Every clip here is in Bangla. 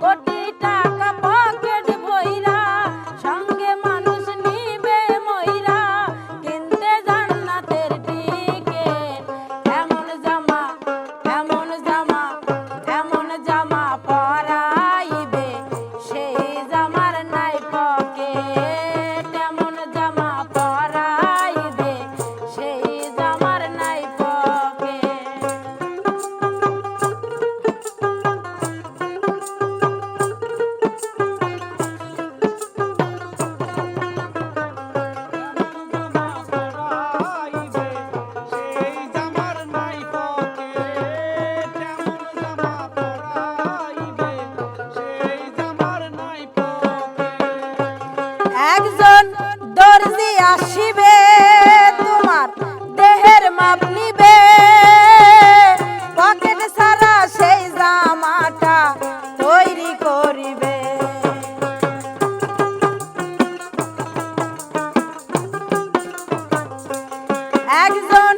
কোটি একজন দর্জি আসিবে তোমার দেহের মাপ নিবে। পকেট সারা সেই জামাটা তৈরি করিবে। একজন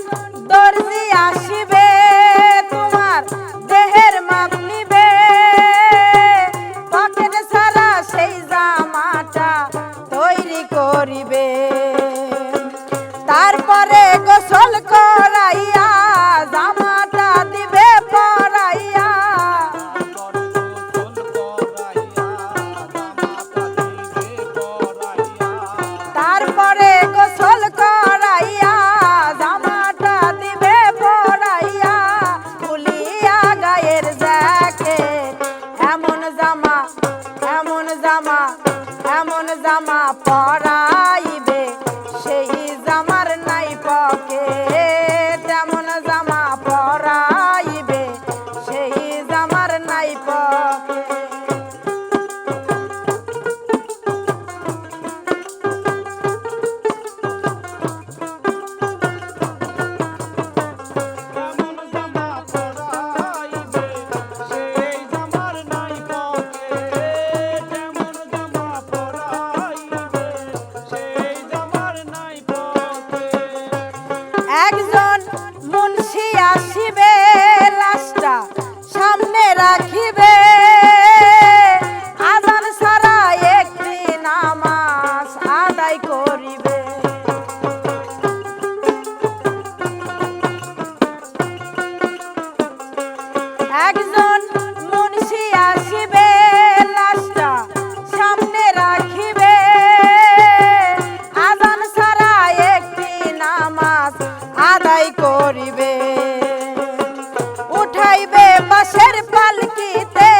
বাসের পালকিতে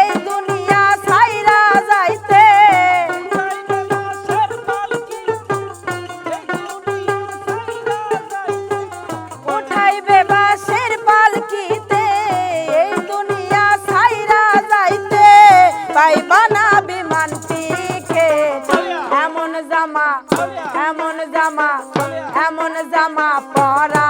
এই দুনিয়া ছাইরা যাইতে। উঠাইবে বাসের পালকিতে এই দুনিয়া ছাইরা যাইতে। পাইবা না বিমান পিখে এমন জামা এমন জামা এমন জামা পরা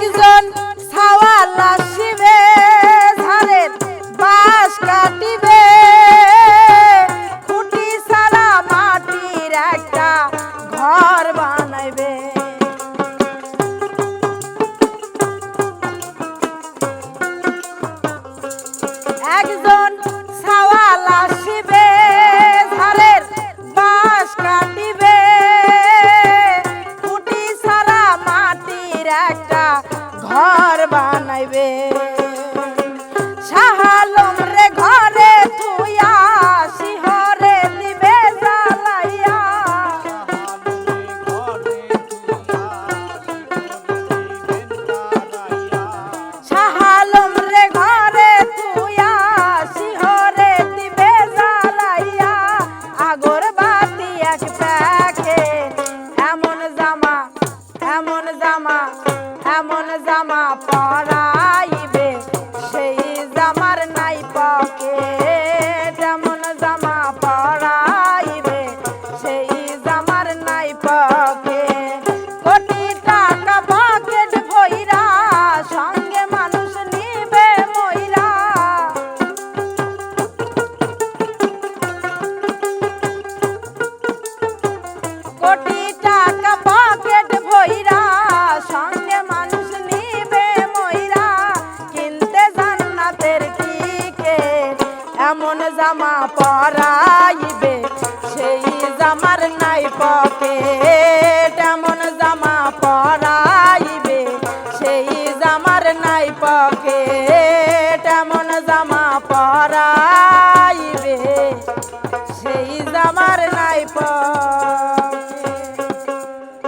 güzel. কোটি টাকা পকেট ভৈরা সঙ্গে মানুষ নিবে ময়রা কিনতে জান্নাতের কি কে এমন জামা পরাইবে, সেই জামার নাই পকেট এমন জামা পরাইবে, সেই জামার নাই পকেট